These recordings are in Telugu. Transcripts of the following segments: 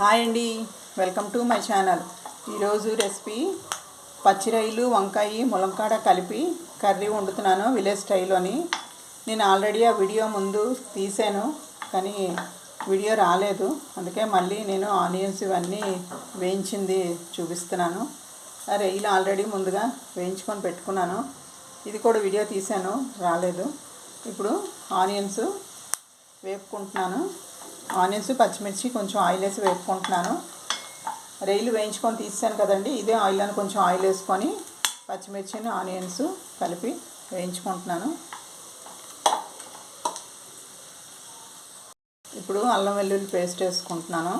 హాయ్ అండి. Welcome to my channel. ఈరోజు రెసిపీ పచ్చిరొయ్యలు వంకాయ ములంకాడ కలిపి కర్రీ వండుతున్నాను విలేజ్ స్టైల్లోని. నేను ఆల్రెడీ ఆ వీడియో ముందు తీసాను కానీ వీడియో రాలేదు. అందుకే మళ్ళీ నేను ఆనియన్స్ ఇవన్నీ వేయించింది చూపిస్తున్నాను. ఆ రొయ్యలు ఆల్రెడీ ముందుగా వేయించుకొని పెట్టుకున్నాను. ఇది కూడా వీడియో తీసాను రాలేదు. ఇప్పుడు ఆనియన్స్ వేపుకుంటున్నాను. ఆనియన్స్ పచ్చిమిర్చి కొంచెం ఆయిల్ వేసి వేపుకుంటున్నాను. రొయ్యలు వేయించుకొని తీసాను కదండి ఇదే ఆయిల్ అని కొంచెం ఆయిల్ వేసుకొని పచ్చిమిర్చిని ఆనియన్స్ కలిపి వేయించుకుంటున్నాను. ఇప్పుడు అల్లం వెల్లుల్లి పేస్ట్ వేసుకుంటున్నాను.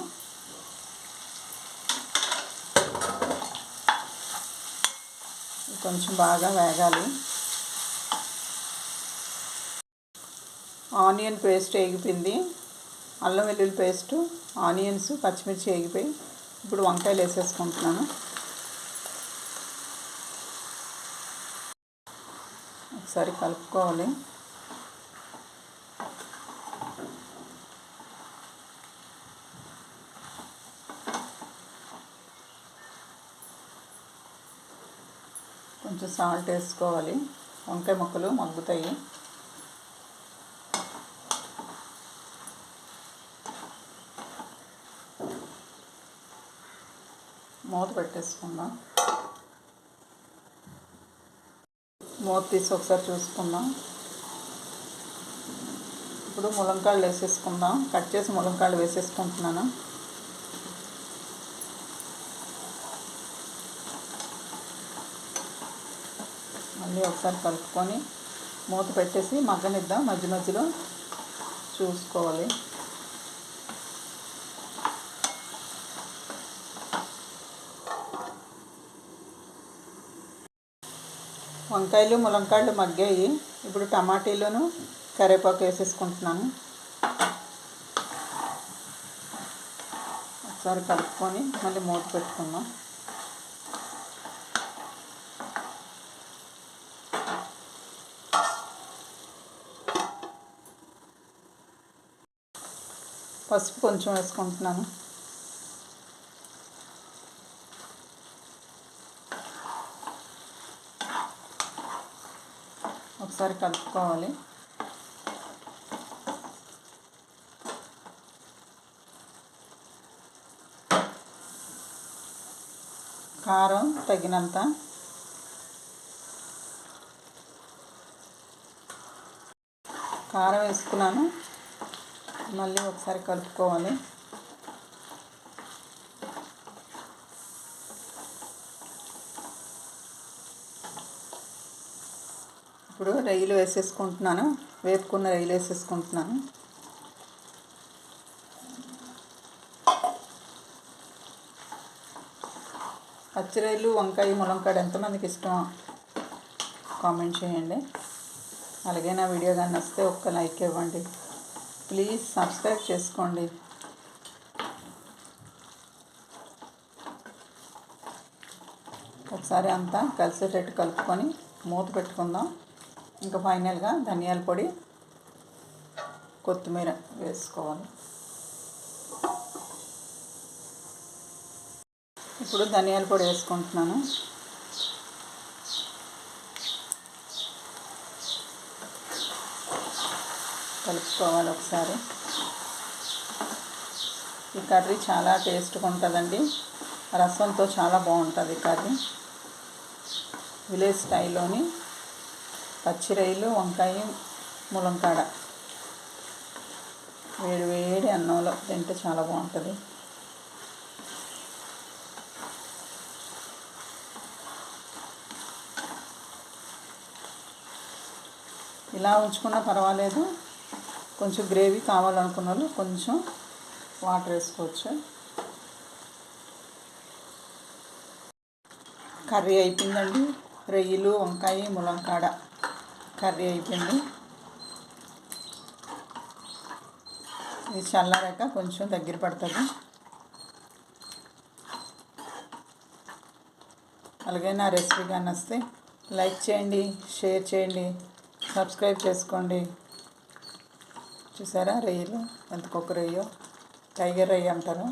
కొంచెం బాగా వేగాలి. ఆనియన్ పేస్ట్ వేగిపోయింది. అల్లం వెల్లుల్లి పేస్టు ఆనియన్స్ పచ్చిమిర్చి వేగిపోయి ఇప్పుడు వంకాయలు వేసేసుకుంటున్నాను. ఒకసారి కలుపుకోవాలి. కొంచెం సాల్ట్ వేసుకోవాలి. వంకాయ ముక్కలు మగ్గుతాయి. మూత పెట్టేసుకుందాం. మూత తీసి ఒకసారి చూసుకుందాం. ఇప్పుడు ములంకాయలు వేసేసుకుందాం. కట్ చేసి ములంకాయలు వేసేసుకుంటున్నాను. మళ్ళీ ఒకసారి కలుపుకొని మూత పెట్టేసి మగ్గనిద్దాం. మధ్య మధ్యలో చూసుకోవాలి. వంకాయలు ములంకాయలు మగ్గాయి. ఇప్పుడు టమాటీలను కరివేపాకు వేసేసుకుంటున్నాను. ఒకసారి కలుపుకొని మళ్ళీ మూత పెట్టుకుందాం. పసుపు కొంచెం వేసుకుంటున్నాను. ఒకసారి కలుపుకోవాలి. కారం తగినంత. కారం వేసుకున్నాను. మళ్ళీ ఒకసారి కలుపుకోవాలి. ఇప్పుడు రొయ్యలు వేసేసుకుంటున్నాను. వేపుకున్న రొయ్యలు వేసేసుకుంటున్నాను. పచ్చిరొయ్యలు వంకాయ ములంకాడ ఎంతమందికి ఇష్టం కామెంట్ చేయండి. అలాగే నా వీడియో కానీ వస్తే ఒక్క లైక్ ఇవ్వండి. ప్లీజ్ సబ్స్క్రైబ్ చేసుకోండి. ఒకసారి అంతా కలిసేటట్టు కలుపుకొని మూత పెట్టుకుందాం. ఇంకా ఫైనల్గా ధనియాల పొడి కొత్తిమీర వేసుకోవాలి. ఇప్పుడు ధనియాల పొడి వేసుకుంటున్నాను. కలుపుకోవాలి ఒకసారి. ఈ కర్రీ చాలా టేస్ట్గా ఉంటుందండి. రసంతో చాలా బాగుంటుంది కర్రీ. విలేజ్ స్టైల్లోని పచ్చిరొయ్యలు వంకాయ ములంకాడ. వేడి వేడి అన్నంలో తింటే చాలా బాగుంటుంది. ఇలా ఉంచుకున్నా పర్వాలేదు. కొంచెం గ్రేవీ కావాలనుకున్న వాళ్ళు కొంచెం వాటర్ వేసుకోవచ్చు. కర్రీ అయిపోయిందండి. రొయ్యలు వంకాయ ములంకాడ. కర్రీ అయిపోయింది. ఇది చల్లారాక కొంచెం దగ్గర పడుతుంది. అలాగే నా రెసిపీ కానీ వస్తే లైక్ చేయండి షేర్ చేయండి సబ్స్క్రైబ్ చేసుకోండి. చూసారా రొయ్యలు? ఎంత కుక్క రొయ్యో? టైగర్ రొయ్య అంటారు.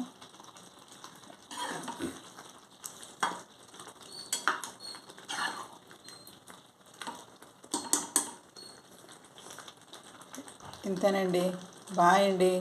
ఇంతేనండి. బాయ్ అండి